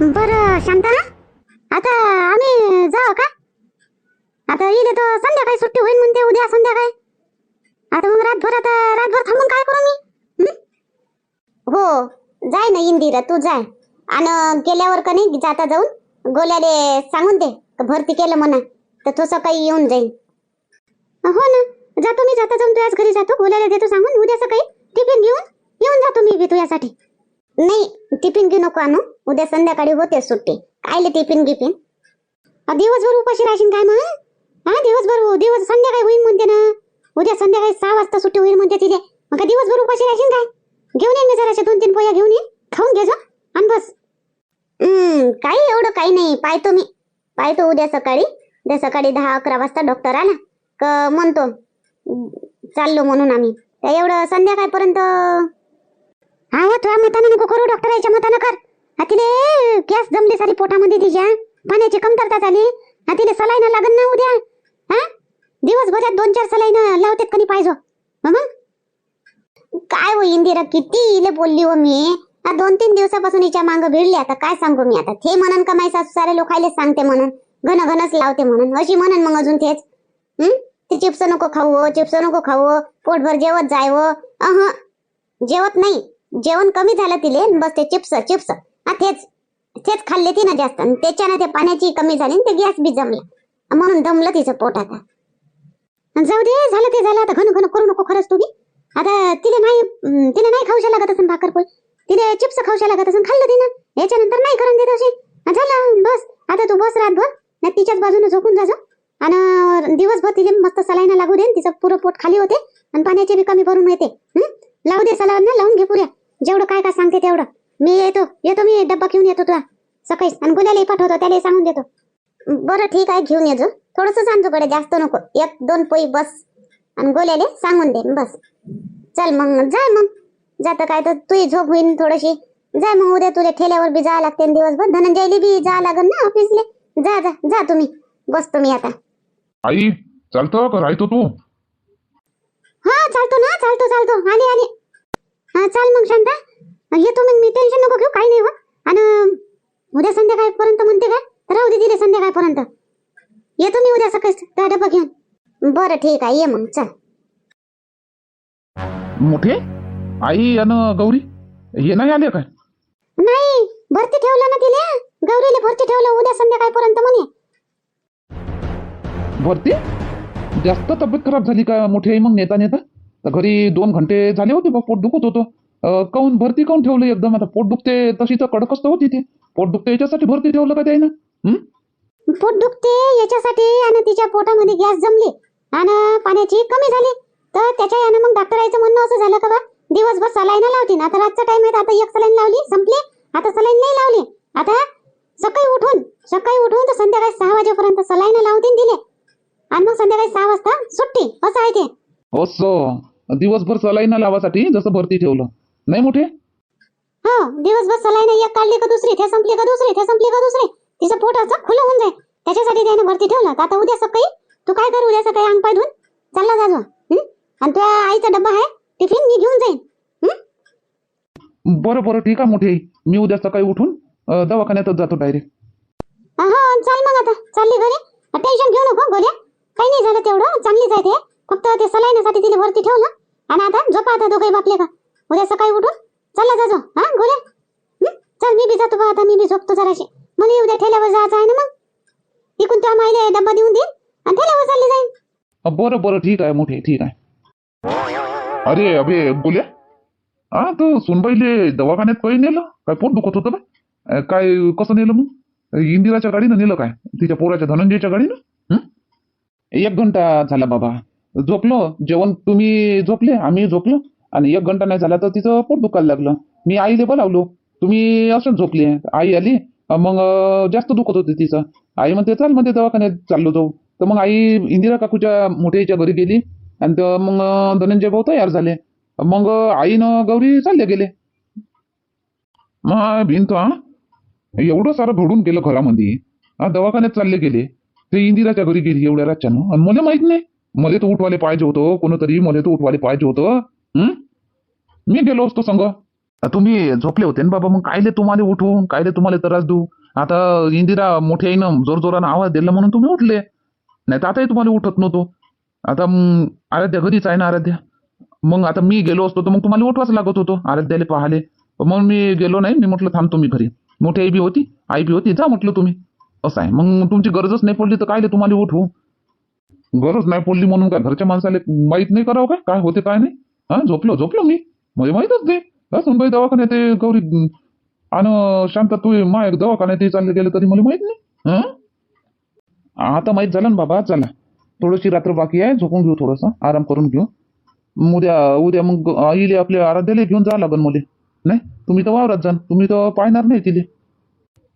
बरं शांता आता आम्ही जाऊ का? आता इले तर संध्याकाळी सुट्टी होईल म्हणते उद्या संध्याकाळी. आता मग रातभर आता रातभर थांबून काय करू मी? हो? जाय ना इंदिरा तू जाय. आणि गेल्यावर का नाही जाता जाऊन? गोल्याले सांगून दे भरती केलं म्हणा तर तो सकाळी येऊन जाईल हो ना जातो मी जाता जाऊन तुझ्याच घरी जातो. गोल्याला देतो सांगून उद्या सकाळी टिफिन घेऊन येऊन जातो मी बी तुझ्यासाठी नाही टिफिन घेऊ नको आणू. उद्या संध्याकाळी होते सुट्टी. कायले टिफिन गिफिन. दिवसभर उपाशी राहशील काय मग? हा दिवसभर दिवस संध्याकाळी होईल म्हणते ना. उद्या संध्याकाळी सहा वाजता सुट्टी होईल म्हणते तिथे मग दिवसभर उपाशी राहशील काय? घेऊन ये मी जराशे दोन तीन पोया घेऊन ये. खाऊन घे जा. आणि बस. हम्म काही एवढं काही नाही. पाहतो मी. पाहतो उद्या सकाळी. उद्या सकाळी दहा अकरा वाजता डॉक्टर आला. क म्हणतो. चाललो म्हणून आम्ही. त्या एवढं संध्याकाळपर्यंत हा हो तुझ्या मताने नको करू डॉक्टराच्या मतानं कर. हा तिले गॅस जमली सारी पोटामध्ये तिच्या. पाण्याची कमतरता झाली. हा तिले सलाईन लागन ना उद्या. हा? दिवसभरात दोन चार सलाईन लावते कधी पाहिजे. मग? काय हो इंदिरा किती इले बोलली हो मी? दोन तीन दिवसापासून हिच्या मांग भिडली. आता काय सांगू मी आता? ते म्हणन का माई सासू सारे लोकायले सांगते म्हणून? घन घनच लावते म्हणून. अशी म्हणन मग अजून तेच. हम्म ते चिप्स नको खाऊ हो, चिप्स नको खाऊ हो. पोटभर जेवत जाय हो. अह. जेवत नाही. जेवण कमी झालं तिले बस ते चिप्स चिप्स. हा तेच तेच खाल्ले ती ना जास्त. आणि त्याच्यानं ते पाण्याची कमी झाली ते गॅस बी जमला. म्हणून दमलं तिचं पोट आता. अन जाऊ दे झालं ते झालं. आता घन घन करू नको खरंच तुम्ही आता तिले नाही तिने नाही खाऊशा लागत असं भाकरपोळी तिने चिप्स खाऊशा लागत असं खाल्लं तिनं. याच्यानंतर नाही करून देत अशी. झालं बस. आता तू बस रातभर. नाही तिच्याच बाजूने झोपून जाजो आणि दिवसभर तिले मस्त सलाईना लागू दे तिचं पुरं पोट खाली होते. आणि पाण्याची बी कमी भरून येते. लावू दे सलाईना लावून घे पुऱ्या. जेवढं काय काय सांगते तेवढं. मी येतो येतो मी डब्बा घेऊन येतो तुला. सकाळी आणि गुलालाही पाठवतो त्याला सांगून देतो. बरं ठीक आहे घेऊन येजो थोडस सांगतो कडे जास्त नको. एक दोन पोई बस. आणि गोल्याले सांगून दे बस. चल मग जाय मग. जातं काय तर तुझी झोप होईन थोडीशी. जाय मग उद्या तुला ठेल्यावर बी जा लागते दिवसभर. धनंजयली बी जा लागन ना ऑफिसले. जा जा जा तुम्ही. बसतो मी आता. आई चालतं का? राहतो तू? हा चालतो ना चालतो चालतो. आली आली. हा चाल मग शांता. येतो मग मी टेन्शन नको घेऊ काही नाही हो. आणि उद्या संध्याकाळपर्यंत म्हणते काय? राहू दे तिथे संध्याकाळपर्यंत. येतो मी उद्या सकाळी त्या डबा घेऊन. बरं ठीक आहे ये मग चल. मोठे? आई आणि गौरी? हे नाही आले काय? नाही भरती ठेवलं ना तिले. गौरीला भरती ठेवलं उद्या संध्याकाळपर्यंत म्हणे. भरती? जास्त तब्येत खराब झाली का मोठी? आई मग नेता नेता तर घरी दोन घंटे झाले होते बा पोट दुखत होतं. अं, काहून भरती काहून ठेवलं एकदम? आता पोट दुखते तशी तर कडकच तर होती ती. पोट दुखते याच्यासाठी भरती ठेवलं का त्यानं? हं? पोट दुखते याच्यासाठी आणि तिच्या पोटामध्ये गॅस जमली आणि पाण्याची कमी झाली. तर त्याच्या यानं मग डॉक्टरांचं म्हणणं असं झालं का बा? दिवसभर सलाईन लावती. ना आता रातचा टाइम आहे आता एक सलाईन लावली संपली. आता सलाईन नाही लावली. आता सकाळी उठून सकाळी उठून तर संध्याकाळी सहा वाजेपर्यंत सलाईन लावतीन दिले. आणि मग संध्याकाळी सहा वाजता सुट्टी. असं आहे ते. असं. दिवसभर सलाईन लावासाठी जसं भरती ठेवलं. नाही मोठे? हो दिवसभर सलाईन एक काढली का दुसरी ते संपली का दुसरी ते संपली का दुसरी? तिचं पोट असं खुलं होऊन जाईल. त्याच्यासाठी त्याने भरती ठेवलं. तर आता उद्या सकाळी? तू काय कर उद्या सकाळी अंग पाय धुवून चालला जा? आणि तुझ्या आईचा डब्बा आहे टिफिन मी घेऊन जाईन? बरं बरं ठीक आहे मोठी. मी उद्या सकाळी उठून दवाखान्यातच जातो डायरेक्ट. हा चाल मग आता. चालली घरी. टेन्शन घेऊ नको गोल्या काही नाही झालं तेवढं. चांगलीच आहे ते. फक्त ते सलाईनासाठी तिने भरती ठेवलं आणि आता झोपा आता दोघे बापले का उद्या सकाळी उठून चालला जा जो, हा गोल्या चल मी बी जातो बा आता मी बी झोपतो जराशी. मला उद्या ठेल्यावर जायचं आहे ना मग? इकून त्या माईले डब्बा देऊन देईन आणि ठेल्यावर चालली जाईन. बरं बरं ठीक आहे मोठे ठीक आहे. अरे अबे गोल्या हा तू सुनबाईले दवाखान्यात काही नेलं? काय पोट दुखत होतं बा? काय कसं नेलं मग? इंदिराच्या गाडीनं नेलं काय? तिच्या पोराच्या धनंजयच्या गाडीनं? एक घंटा झाला बाबा. झोपलो जेवण तुम्ही झोपले आम्ही झोपलो. आणि एक घंटा नाही झाला तर तिचं पोट दुखायला लागलं. मी आईले बोलावलो तुम्ही असंच झोपले. आई आली मग जास्त दुखत होते तिचं. आई म्हणते चाल म्हणते दवाखान्यात चाललो जाऊ. तर मग आई इंदिरा काकूच्या मोठ्याच्या घरी गेली. आणि तर मग धनंजय भाऊ तयार झाले. मग आईनं गौरी चालले गेले. मग भिंत हा? एवढं सारं घडून गेलं घरामध्ये. दवाखान्यात चालले गेले. ते इंदिराच्या घरी गेली एवढ्या रातच्यानं. आणि मला माहीत नाही मला तर उठवाले पाहिजे होतं कोणतरी मला तर उठवाले पाहिजे होतं मी गेलो असतो संग. तुम्ही झोपले होते ना बाबा मग कायले तुम्हाला उठवून कायले तुम्हाला त्रास देऊ? आता इंदिरा मोठ्या आईनं जोरजोरानं आवाज दिला म्हणून तुम्ही उठले. नाही तर आताही तुम्हाला उठत नव्हतो. आता मग आराध्या घरीच आहे ना आराध्या? मग आता मी गेलो असतो तर मग तुम्हाला उठवाच लागत होतो आराध्याला पाहाले. मग मी गेलो नाही मी म्हटलं थांबतो मी घरी. मोठी आई बी होती आई बी होती जा म्हटलं तुम्ही. असं आहे. मग तुमची गरजच नाही पडली तर कायले तुम्हाला उठवू? गरज नाही पडली म्हणून काय घरच्या माणसाला माहीत नाही करावं काय? काय होते काय नाही? हा झोपलो झोपलो मी. म्हणजे माहीतच नाही. सुनबाई दवाखान्यात ते गौरी आणि शांत तू माय दवाखान्यात चालले गेले तरी मला माहीत नाही. हा? आता माहीत झालं ना बाबा चला. थोडीशी रात्र बाकी आहे झोपून घेऊ थोडासा आराम करून घेऊ. मग उद्या उद्या मग आईले आपल्या आराध्याला घेऊन जा लागन मला. नाही तुम्ही तर वावरात जाण तुम्ही तर पाहणार नाही तिले.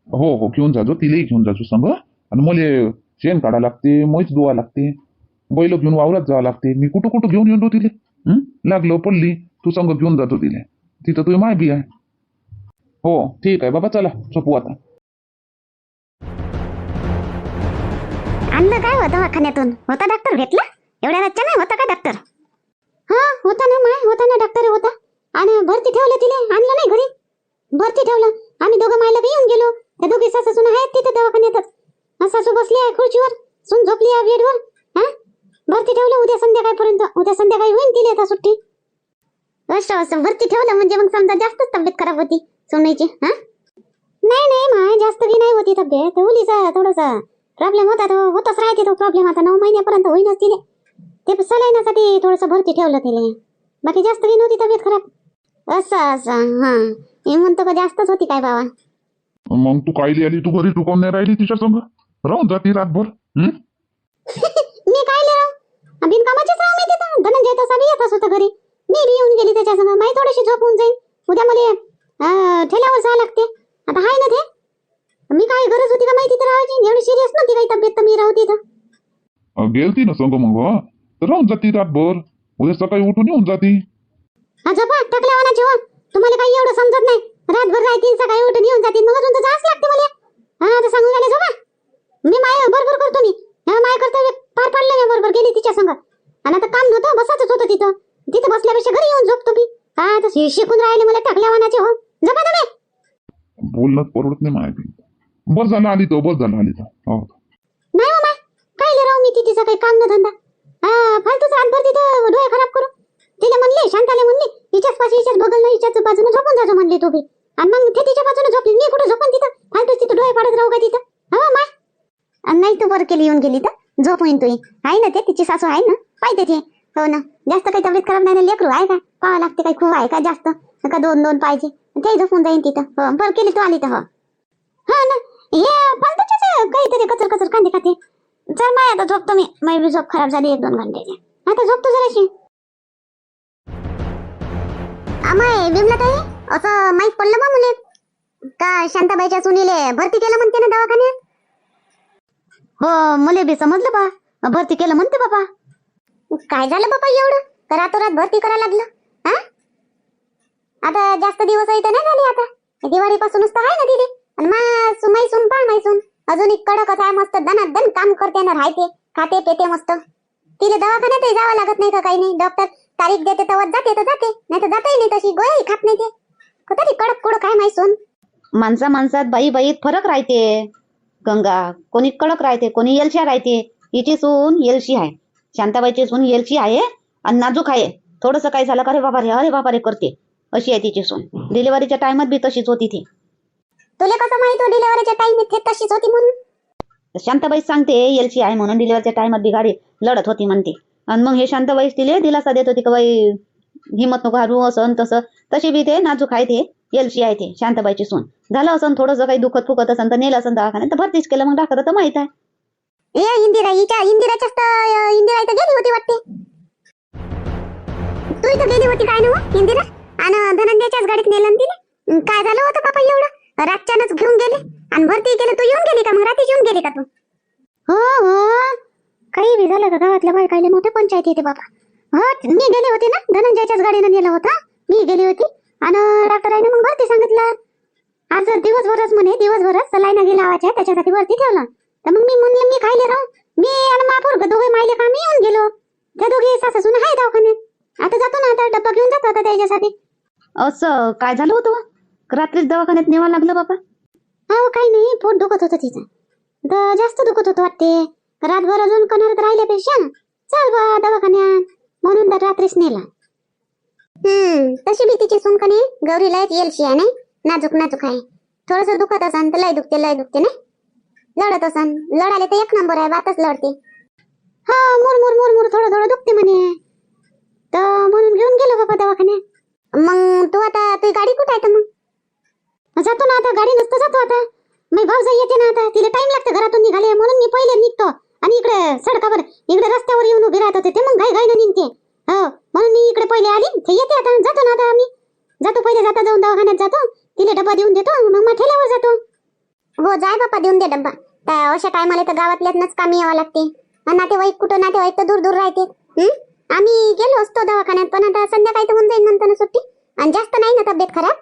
हो हो घेऊन जाजो तिलेही घेऊन जाजो संग आणि मला शेण काढा लागते म्हैस धुवा लागते. बैल घेऊन वावरात जावं लागते. मी कुठं कुठं घेऊन येतो तिले. हं? लागलो पडली तू संग घेऊन जातो तिले. तिथं तुझी माय बी आहे. हो ठीक आहे बाबा चला झोपू आता. आणलं काय होतं दवाखान्यातून? होता डॉक्टर भेटला? एवढ्या रातच्या नाही होता का डॉक्टर हा होता ना माय होता ना डॉक्टर होता. आणि भरती ठेवलं तिले आणलं नाही घरी. भरती ठेवलं. आम्ही दोघं मायला बी येऊन गेलो. त्या दोघी सासू सुना आहेत तिथे दवाखान्यातच. आणि सासू बसली आहे खुर्चीवर सून झोपली आहे बेडवर. भरती ठेवलं उद्या संध्याकाळपर्यंत. उद्या संध्याकाळी होईल तिले आता सुट्टी. असं असं भरती ठेवलं म्हणजे मग समजा जास्तच तब्येत खराब होती सोनाईची हा? नाही नाही माय जास्त बी नाही होती तब्येत. उलीचा थोडासा प्रॉब्लेम होता तो होतच राहते तो प्रॉब्लेम आता नऊ महिन्यापर्यंत होईनच तिले. ते सलाईनासाठी थोडंसं भरती ठेवलं तिले. बाकी जास्त बी नव्हती तब्येत खराब. असं असं हा. मी म्हणतो का जास्तच होती काय बाबा? मग तू कायली आली? तू घरी टुकावून नाही राहिली तिच्या संग? राहून जाती रातभर हं? काय बिनकामाचीच राह मी तिथं धनंजय तसा बी येतच होता घरी. मी बी येऊन गेली त्याच्या संग माही थोडीशी झोप होऊन जाईल उद्या मला ठेल्यावर जावं लागते. आता हाय ना ते? मी काय गरज होती का माहिती तर राहायची? एवढी सिरियस नव्हती काही तब्येत तर मी राहू तिथं गेलती ना संग मग हं? तर राहून जाती रातभर. उद्या सकाळी उठून येऊन जाती. हा झोपा. टाकल्या वाना जेवण तुम्हाला काही एवढं समजत नाही. रातभर राहतील सकाळी उठून येऊन जातील. मग अजून तर जावंच लागते मला. हा तर सांगून राहिले झोपा. मी माय बरोबर करतो मी. हा माय कर्तव्य पार पाडलं मी बरोबर गेली तिच्या संग. आणि आता काम नव्हतं बसायचंच होतं तिथं. तिथं बसल्यापेक्षा घरी येऊन झोपतो मी काय शिकून राहिले मला टाकल्या वानाचे हो. झोपा तुम्ही. बोलणं परवडत नाही माहिती बस झालं आली तो बस झालं आली तो हो. नाही हो माय. काय राहू मी तिथे काही काम न धंदा. हा फालतूच रातभर तिथं डोळे खराब करू. तिला म्हणले शांताला म्हणले हिच्याच पाशी हिच्याच बघल ना हिच्याच बाजूने झोपून जातो म्हणले तू बी. आणि मग ते तिच्या बाजूने झोपली मी कुठं झोपून तिथं? फालतूच तिथं डोळे पाडत राहू का तिथं? हो माय. आणि नाही तू बरं केली येऊन गेली तर? झोप होईन तुही आहे ना ते? तिची सासू आहे ना? पाहिजे ते. हो ना? जास्त काही तब्येत खराब नाही ना लेकरू? आहे का? पाहावं लागते काही खूप आहे का जास्त? का दोन दोन पाहिजे? ते झोपून जाईन तिथं. हो बरं केली तू आली तर हो. हा ना? हे फालतूचेच काहीतरी कचर कचर कांदे खाते. चल माय आता झोपतो मी. माझी झोप खराब झाली एक दोन घंट्याची आता झोपतो जराशी. माय विमला ताई असं माहीत पडलं बा मुले का शांताबाईच्या सुनीले भरती केलं म्हणते ना दवाखान्यात? हो मुले बी समजलं बा. भरती केलं म्हणते बाबा. काय झालं बाबा एवढं? रातोरात भरती करा लागलं? हा? आता जास्त दिवस तर नाही झाले आता. दिवाळीपासूनच तर आहे ना तिथे आणि मा सुमाई सुन पा माई सुन अजून एक कडकच आहे मस्त दनात दन काम करते ना राहते. खाते पेते मस्त. तिला दवाखान्यातही जावं लागत नाही का काही नाही? डॉक्टर तारीख देते तेव्हा जाते तर जाते. नाही तर जातही नाही तशी. गोळ्याही खात नाही ते. तरी कडक कुडक आहे माई सून माणसा माणसात बाई बाईत फरक राहते. गंगा कोणी कडक राहते कोणी येलशा राहते हिची सून येलशी आहे. शांताबाईची सून येलशी आहे आणि नाजूक आहे. थोडंसं काय झालं का रे बाबा रे अरे बाबा रे करते. अशी आहे तिची सून डिलिव्हरीच्या टायमात बी तशीच होती ती. तुला कसं माहीत हो डिलेव्हरीच्या टाइम इथे तशीच होती म्हणून? शांताबाई सांगते येलशी आहे म्हणून डिलिव्हरीच्या टायमात बी गाडी लढत होती म्हणते. आणि मग हे शांताबाई तिले दिलासा देत होती का बाई हिंमत नको हारू असं तसं. तशी बी ते नाजूक आहे ते येलशी आहे ते शांताबाईची सून. झालं असं थोडंसं काही दुखत फुकत असं तर नेलं असं दवाखान्यात तर भरतीच केलं. मग डॉक्टर तर माहीत आहे. ए इंदिरा हिच्या इंदिराच्याच तर इंदिरा इथं गेली होती वाटते. तू इथं गेली होती काय ना इंदिरा? आणि धनंजयच्याच गाडीत नेलं ना तिने अं, काय झालं होतं बाबा एवढं? रातच्यानंच घेऊन गेले. आणि भरती केलं तू येऊन गेली का मग? येऊन गेली का तू? हो हो. काही बी झालं का गावातल्या बायकायले मोठे पंचायत येते बाबा. हो मी गेले होते ना धनंजयच्याच गाडीनं नेलं होतं. मी गेली होती. आणि डॉक्टरांनी मग भरती सांगितलं. आज दिवसभरच म्हणे दिवसभरच सलाईना गेला लावायच्या त्याच्यासाठी वरती ठेवलं. तर मग मी म्हणलं मी खायले राहू मी आणि मापूर दोघे मायले का मी येऊन गेलो? त्या दोघे सासून आहे दवाखान्यात. आता जातो ना आता डब्बा घेऊन जातो आता त्याच्यासाठी. असं काय झालं होतं? रात्रीच दवाखान्यात नेवा लागलं बाबा? हो काही नाही पोट दुखत होतं तिचं. तर जास्त दुखत होतं वाटते. रातभर अजून कणारत राहिल्यापेक्षा चल बा दवाखान्यात. म्हणून तर रात्रीच नेला. हम्म तशी बी तिची सुनकणी गौरीला एक येलशी आहे नाही? नाजूक नाजूक आहे. थोडस दुखत असन तर लय दुखते लय दुखते नाही? लढत असन. लढाले तर एक नंबर आहे बातच लढते. हा मुर मुर मुर मुर थोडं थोडं दुखते म्हणे. तर म्हणून घेऊन गेलो बाबा दवाखान्यात. मग तू आता तुझी गाडी कुठे आहे तर मग? जातो ना आता गाडी नसतं जातो आता. मी भाऊजा येते ना आता. तिला टाइम लागतो घरातून निघाले म्हणून मी पहिले निघतो. आणि इकडे सडकावर इकडे रस्त्यावर येऊन उभी राहत होते. ते मग घाई घाईनं निघते. हो म्हणून मी इकडे पहिले आली. ते येते आता. जातो ना आता आम्ही. जातो पहिले जाता जाऊन दवाखान्यात जातो. तिला डब्बा देऊन देतो मग मठेल्यावर जातो. हो जाय बापा देऊन दे डब्बा. त्या अशा टायमाला तर गावातल्यातनच कामी यावं लागते. आणि नातेवाईक कुठं नातेवाईक तर दूर दूर राहते आम्ही गेलो असतो दवाखान्यात पण आता संध्याकाळी तर होऊन जाईल म्हणतो ना सुट्टी. आणि जास्त नाही ना तब्येत खराब?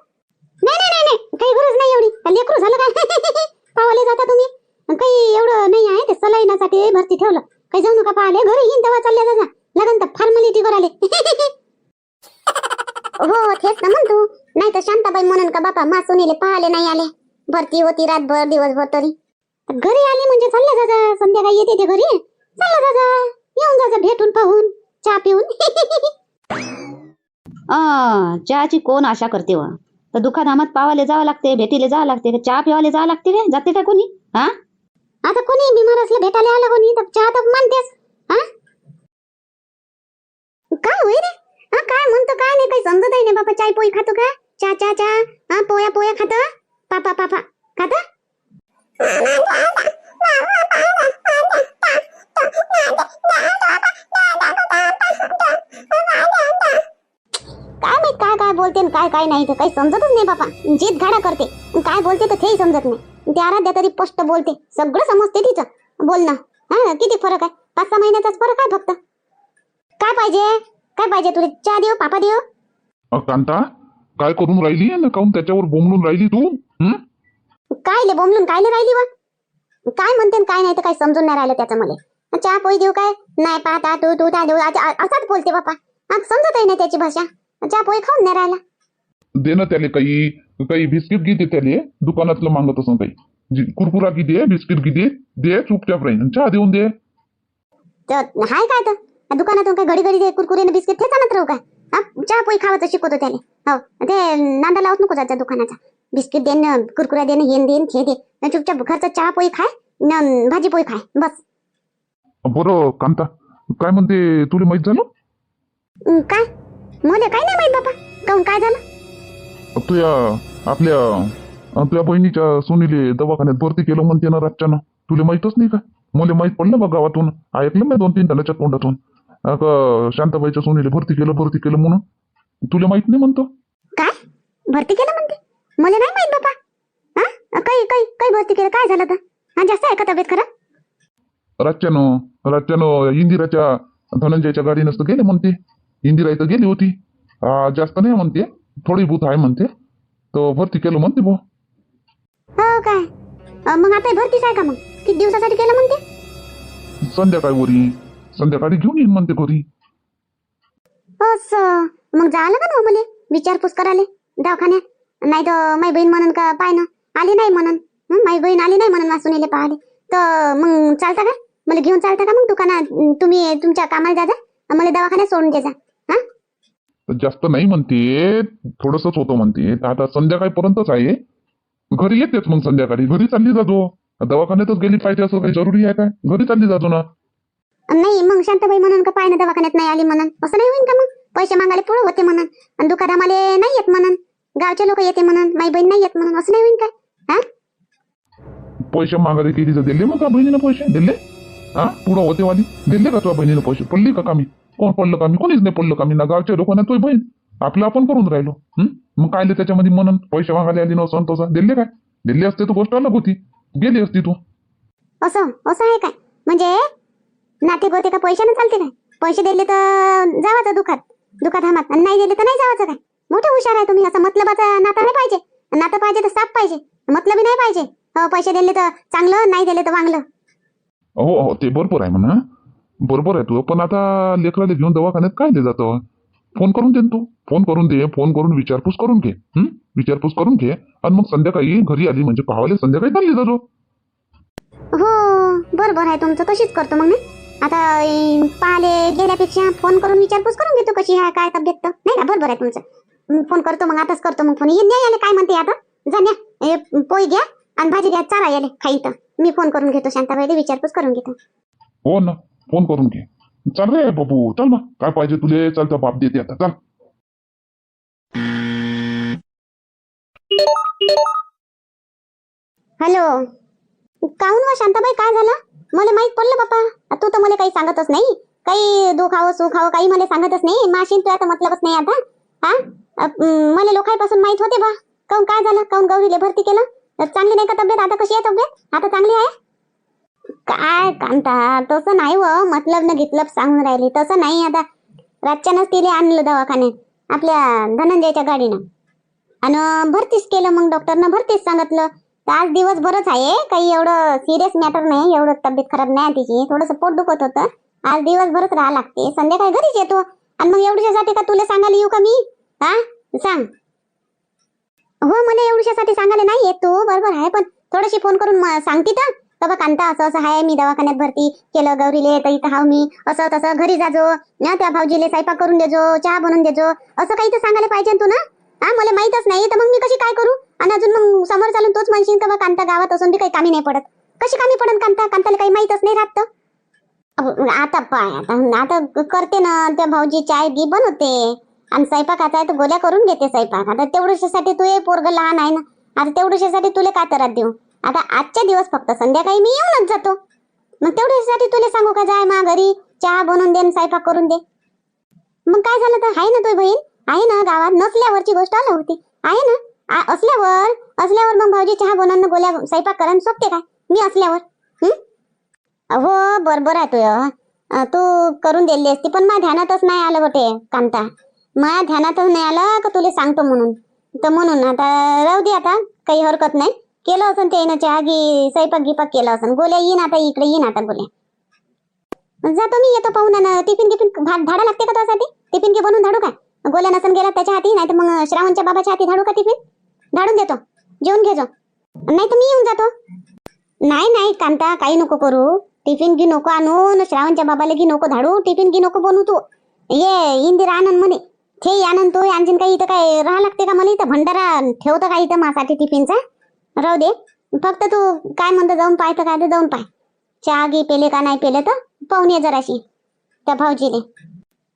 नाही नाही नाही नाही. काही गरज नाही एवढी. लेकरू झालं काय? पावाले जाता तुम्ही? काही एवढं नाही आहे ते सलाईनासाठी भरती ठेवलं. काही जाऊ नका पाहिले घरी येईन तेव्हा चालले जा लगन तर फॉर्मॅलिटी वर आले हो तेच ना म्हणतो. नाही तर शांताबाई म्हणून का बापा मा सुनीले पाहाले नाही आले. भरती होती रातभर दिवसभर तरी. घरी आली म्हणजे चालले जा जा संध्याकाळी येते ते घरी. चालले जा जा येऊन जा जा भेटून पाहून चहा पिऊन. आ, चहाची कोण आशा करते व? तर दुखाधामात पावाले जावं लागते भेटीले जावं लागते चहा पिवाले जावं लागते काय जाते का कोणी? हा आता कोणी बिमार असलं भेटायला आलं कोणी? तर चहा तर मानतेस हा काय होय रे? हा काय म्हणतो काय नाही काही समजत आहे नाही बाबा चाय पोळी खातो का? चा चा चा. हा पोया पोया पापा पापा खात? काय माहीत काय काय बोलते आणि काय काय नाही ते. काही समजतच नाही बापा. जीत घाडा करते. आणि काय बोलते तर तेही समजत नाही. ते आराध्या तरी स्पष्ट बोलते. सगळं समजते तिचं. बोलणं हा किती फरक आहे? पाच सहा महिन्याचाच फरक आहे फक्त. काय पाहिजे? काय पाहिजे तुला? चहा देऊ? पापा देऊ? कांता? काय करून राहिली ना काऊन त्याच्यावर बोंबलून राहिली तू? हं? काय ले बोंबलून? काय ले राहिली वा? काय म्हणते काय नाही तर काही समजून नाही राहिलं त्याचं मला. चहा पोळी देऊ काय? नाही पाहता तू तू त्या देऊ. आज- असाच बोलते बापा. समजत आहे ना त्याची भाषा. चहा पोळी खाऊन नाही राहिला. दे ना त्याले काही. काही बिस्किट घे दे त्याले. दुकानातलं मागत असं काही. जी- कुरकुरा की दे बिस्किट की दे. दे चुपचाप राहीन. चहा देऊन दे. तर हाय काय तर? दुकानातून काय घडी घडी ते कुरकुरे बिस्किट तेच आणत राहू काय? हा चहा पोळी खावायचं शिकवतो त्याला. हो. ते नांदा लावत नको जायचा दुकानाचा. बिस्किट दे न कुरकुरा दे न हेन देन हे दे. न चुपचाप घरचा चहा पोळी खाय न भाजी पोळी खाय. बस. बरं कांता. काय म्हणते तुला माहीत झालं? हं, काय? मला काय नाही माहीत बाबा काऊन काय झालं? तुया आपल्या तुझ्या बहिणीच्या सोनीले दवाखान्यात भरती केलं म्हणते ना रातच्यानं. तुला माहीतच नाही का? मला माहीत पडलं बा गावातून. ऐकलं मी दोन तीन जणांच्या तोंडातून. अ, का शांताबाईच्या सोनीले भरती केलं भरती केलं म्हणून? तुला माहीत नाही म्हणतो. काय? भरती केलं म्हणते? मला नाही माहीत बाबा हा? काही काही काही भरती केलं काय झालं तर हा जास्त आहे का तब्येत खराब रातच्यानं रातच्यानं इंदिराच्या धनंजयच्या गाडीनं तर गेले म्हणते. इंदिरा इथं गेली होती. आ, जास्त नाही म्हणते. थोडी भूत आहे म्हणते. तर भरती केलं म्हणते भाऊ. हो काय? अं, मग आता हे भरतीच आहे का मग? किती दिवसासाठी केलं म्हणते? संध्याकाळी वरी संध्याकाळी घेऊन येईन म्हणते घरी असं मग झालं का ना मला? विचारपूस करायला दवाखान्यात? नाही तर माई बहीण म्हणून का पाय ना आली नाही म्हणून. हं, माई बहीण आली नाही म्हणून वासून पाहिले तर मग चालता का? मला घेऊन चालता का मग दुकानात? तुम्ही तुमच्या कामाला जा जा. मला दवाखान्यात सोडून दे जा. हा? जास्त नाही म्हणते. थोडंसंच होतं म्हणते. आता संध्याकाळपर्यंतच आहे. घरी येतेच मग संध्याकाळी. घरी चालली जातो दवाखान्यातच गेली पाहिजे असं काही जरुरी आहे काय? घरी चालली जातो ना. नाही मग शांताबाई म्हणून का पाय ना दवाखान्यात नाही आली म्हणून? असं नाही होईन का मग? पैसे मागायला पुढं होते म्हणून. आणि दुकान आम्हाला नाही येत म्हणून. गावचे लोक येते म्हणून. माई बहीण नाही येत म्हणून. असं नाही होईन काय हा? पैसे मागायला केली तर दिले मग का बहिणीनं पैसे? दिले? हा? पुढं होते वाली? दिले का तुझ्या बहिणीनं पैसे? पडली का कामी? कोण पडलं कामी? कोणीच नाही पडलं कामी. ना गावच्या लोकांना तुझी बहीण. आपलं आपण करून राहिलो? मग कायले त्याच्यामध्ये म्हणून पैसे मागायला आली नसन तसं? दिले काय? दिले असते तर गोष्ट अलग होती. गेली असती तू. असं? असं आहे काय? म्हणजे नाते गोते का पैशाने चालते काय? पैसे दिले तर जावाचं दुखात दुखात हामात. आणि नाही दिले तर नाही जावाचं काय? मोठे हुशार आहे तुम्ही. असं मतलबाचा नाता नाही पाहिजे. नातं पाहिजे तर साप पाहिजे. मतलबी नाही पाहिजे. हो, पैसे दिले तर चांगलं नाही दिले तर वांगलं. हो हो ते बरोबर आहे म्हणा. बरोबर आहे तू. पण आता लेकराला घेऊन दवाखान्यात काय दे जातं? फोन करून दे तू. फोन करून दे फोन करून विचारपूस करून घे? विचारपूस करून घे. आणि मग संध्याकाळी घरी आली म्हणजे पाहावले संध्याकाळी चालली जातो हो बरोबर आहे तुमचं. तशीच करतो मग मी. आता अं, पाहिले गेल्यापेक्षा फोन करून विचारपूस करून घेतो कशी आहे काय तब्येत तर. नाही का बरोबर आहे तुमचं. फोन करतो मग आताच करतो मग फोन ये न्या याले काय म्हणते आता? हे पोळी घ्या आणि भाजी घ्या चारा याले खाई तर. मी फोन करून घेतो शांताबाईला विचारपूस करून घेतो. हो ना फोन करून घे. चाल रे बाबू चल ना काय पाहिजे तुले चल तर बाप देते आता चल. हॅलो काहून वा शांताबाई काय झालं? मला माहीत पडलं बाप्पा तू तर मला काही सांगतच नाही. काही दुखावं सुखावं काही मला सांगतच नाही. माशीन तू आता मतलबच नाही आता. हा मला लोकांपासून माहीत होते बा. काहून काय झालं? काहून गौरीले भरती केलं? चांगली नाही का तब्येत? आता कशी आहे तब्येत? आता चांगली आहे? काय कांता? तसं नाही व. मतलब न घेतलं सांगून राहिली. तसं नाही आता. रातच्यानंच तिले आणलं दवाखान्यात. आपल्या धनंजयच्या गाडीनं. आणि भरतीच केलं मग डॉक्टरनं. भरतीच सांगितलं. आज दिवसभरच आहे काही एवढं सिरियस मॅटर नाही एवढं तब्येत खराब नाही तिची. थोडंसं पोट दुखत होतं. आज दिवसभरच राहा लागते. संध्याकाळी घरीच येतो. आणि मग एवढ्याच्यासाठी का तुला सांगायला येऊ का मी? हा? सांग. हो मला एवढ्यासाठी सांगायला नाही येत तू. बरोबर आहे पण थोडीशी फोन करून सांगते तर. का बा कांता असं असं आहे मी दवाखान्यात भरती केलं गौरीले तर इथं हाव मी. असं तसं घरी जाजो ना त्या भाऊजीले स्वयंपाक करून देजो चहा बनवून देजो. असं काही तर सांगायला पाहिजे तू ना हा मला माहीतच नाही. तर मग मी कशी काय करू? आणि अजून मग समोर चालून तोच म्हणशील का कांता गावात असून बी काही कामी नाही पडत. कशी कामी पडत कांता? कांताला काही माहीतच नाही राहत आता पाय आता आता करते ना त्या भाऊजी चाय गी बनवते. आणि स्वयंपाकाचा आहे तर गोल्या करून घेते स्वयंपाक. आता तेवढ्यासाठी तू हे पोरग लहान आहे ना. आता तेवढ्यासाठी तुला काय त्रास देऊ? आता आजच्या दिवस फक्त संध्याकाळी मी येऊनच जातो. मग तेवढ्यासाठी तुला सांगू का जाय मा घरी चहा बनवून दे आणि स्वयंपाक करून दे. मग काय झालं तर? आहे ना तुझी बहीण? आहे ना गावात नसल्यावरची गोष्ट आलं होती. आहे ना? आ- असल्यावर असल्यावर मग भाऊजी चहा बनवून गोल्या स्वयंपाक करा सोपते काय? मी असल्यावर. हं? हो बरोबर आहे तुझं. तू करून दिली असती पण माझ्या ध्यानातच नाही आलं होते कांता. माझ्या ध्यानातच नाही आलं का तुला सांगतो म्हणून? तर म्हणून आता राहू दे आता काही हरकत नाही. केलं असं ते ना चहा गी स्वयंपाक गिपाक केलं असं. गोल्या येईन आता इकडे येईन आता गोल्या. जातो मी येतो पाहून ना टिफिन गिफिन भात धाडा लागते का त्यासाठी टिफिन घे बनवून धाडू काय? गोल्या नसन गेला त्याच्या हाती नाही तर मग श्रावणच्या बाबाच्या हाती धाडू का टिफिन धाडून देतो. जेवून घेजो. नाही तर मी येऊन जातो. नाही नाही कांता काही नको करू. टिफिन घे नको आणू श्रावणच्या बाबाला घे नको धाडू टिफिन घे नको बनवू तू. ये इंदिरा आनंद म्हणे. ठे आनंद तू आणखीन काही इथं काय राहा लागते का मला इथं भंडारा ठेवतं का इथं माझ्यासाठी टिफिनचा? राहू दे. फक्त तू काय म्हणतो जाऊन पाय तर काय तर जाऊन पाय. चहा घे पेले का नाही पेले तर पाहून ये जराशी. त्या भाऊजीने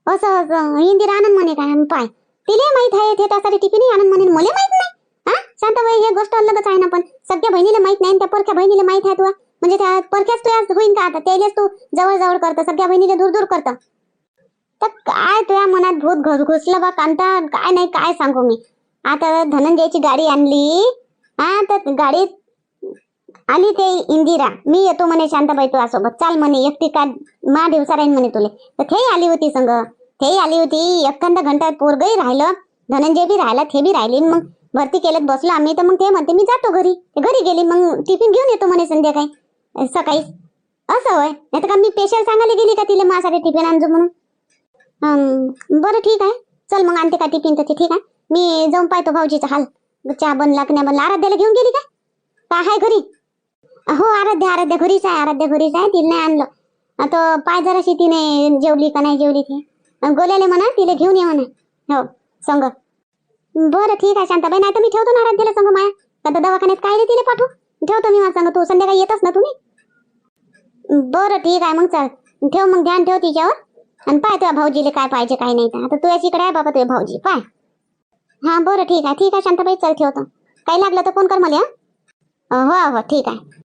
असं असं इंदिरा आनंद म्हणे काय पाय. तिले माहीत आहे ते त्यासाठी टिफिन आनंद म्हणे मला माहीत नाही. हा? शांताबाई हे गोष्ट अलगच आहे ना पण. सगळ्या बहिणीला माहीत नाही त्या परक्या बहिणीला माहीत आहे तुला. म्हणजे त्या परक्याच तुझ्या होईन का आता? त्यालेच तू जवळ जवळ करतं सगळ्या बहिणीला दूर दूर करतं. तर काय तुझ्या मनात भूत घुस घुसलं बा कांता? काय नाही काय सांगू मी. आता धनंजयची गाडी आणली. हा तर गाडीत आली ते इंदिरा. मी येतो म्हणे शांताबाई तुझ्यासोबत. चाल म्हणे एकटी काय मा दिवसा राहीन म्हणे तुले. तर ते आली होती संग. ते आली होती. एखादा घंटा पोरगही राहिलं. धनंजय बी राहिला ते बी राहिली. मग भरती केलं बसलो आम्ही. तर मग ते म्हणते मी जातो घरी. घरी गेली. मग टिफिन घेऊन येतो म्हणे संध्याकाळी. सकाळी. असं होय. नाही तर का मी स्पेशल सांगायला गेली का तिला माझ्यासाठी टिफिन आणजो म्हणून? बरं ठीक आहे. चल मग आणते का टिफिन तर ते. ठीक आहे. मी जाऊन पाहतो भाऊजीचा हाल. चहा बनला की नाही बनला आराध्याला घेऊन गेली का? काय आहे घरी? हो आराध्या आराध्या घरीच आहे आराध्या घरीच आहे. तिला नाही आणलं. आता पाय जराशी तिने जेवली का नाही जेवली ती? गोल्याले म्हणा तिला घेऊन ये म्हणा. हो संग. बरं ठीक आहे शांताबाई नाही तर मी ठेवतो ना आराध्याला संग माया. आता दवाखान्यात काय रे तिला पाठवू? ठेवतो मी माझं संग तू संध्याकाळी येतच ना तुम्ही? बरं ठीक आहे मग चल. ठेव मग ध्यान ठेव तिच्यावर. आणि पाय तुझ्या भाऊजीले काय पाहिजे काय नाही तर. आता तू याच्याकडे आहे बाबा तुझे भाऊजी. पाय. हा बरं ठीक आहे ठीक आहे शांताबाई चल ठेवतो. काही लागलं तर फोन कर मला हो हो ठीक आहे.